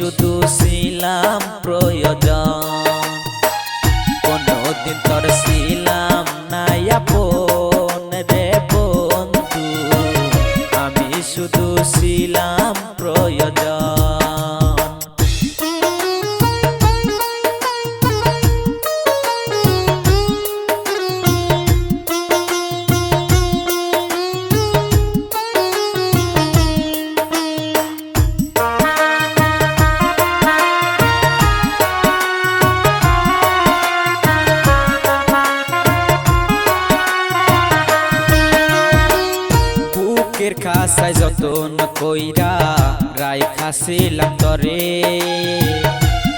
শুধু ছিলাম প্রয়োজন। কোনদিন তোর ছিলাম নাই আপন রে বন্ধু। আমি শুধু ছিলাম বুকের খাসায় যতন কইরা রাই খাসিলাম তরে।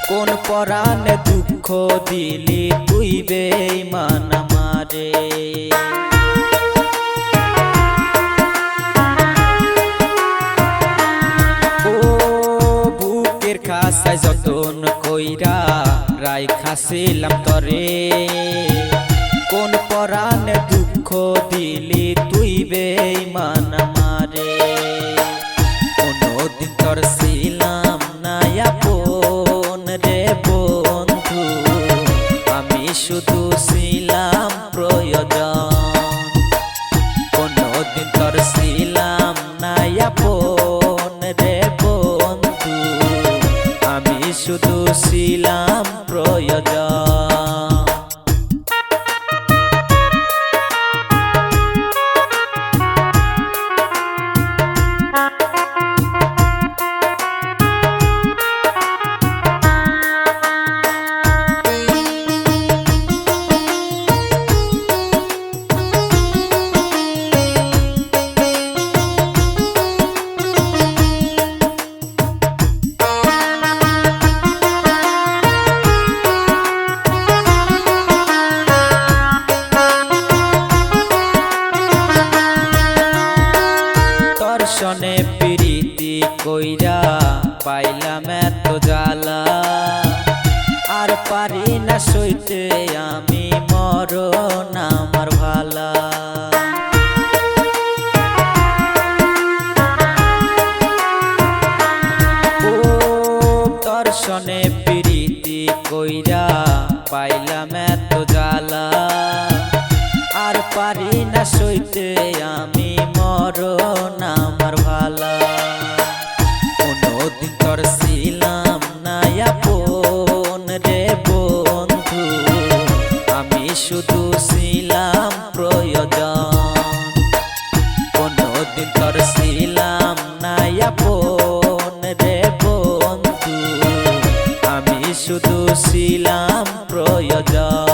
কোন পরাণে দুঃখ দিলি তুই বেমান মারে ও বুকের খাসায় যতন কইরা রাই খাসিলাম তরে। কোন পরাণে দুঃখ দিলি তুই বেমান মারে শুধু ছিলাম প্রয়োজন। কোনদিন তোর ছিলাম নাই আপন রে বন্ধু। আমি শুধু ছিলাম দর্শনে প্রীতি কইরা পাইলাম এত জ্বালা। আর পারি না সইতে, আমি মরণ আমার ভালা। দর্শনে প্রীতি কইরা পাইলাম এত জ্বালা। আর পারি না সইতে, আমি মরণ শুধু ছিলাম প্রয়োজন।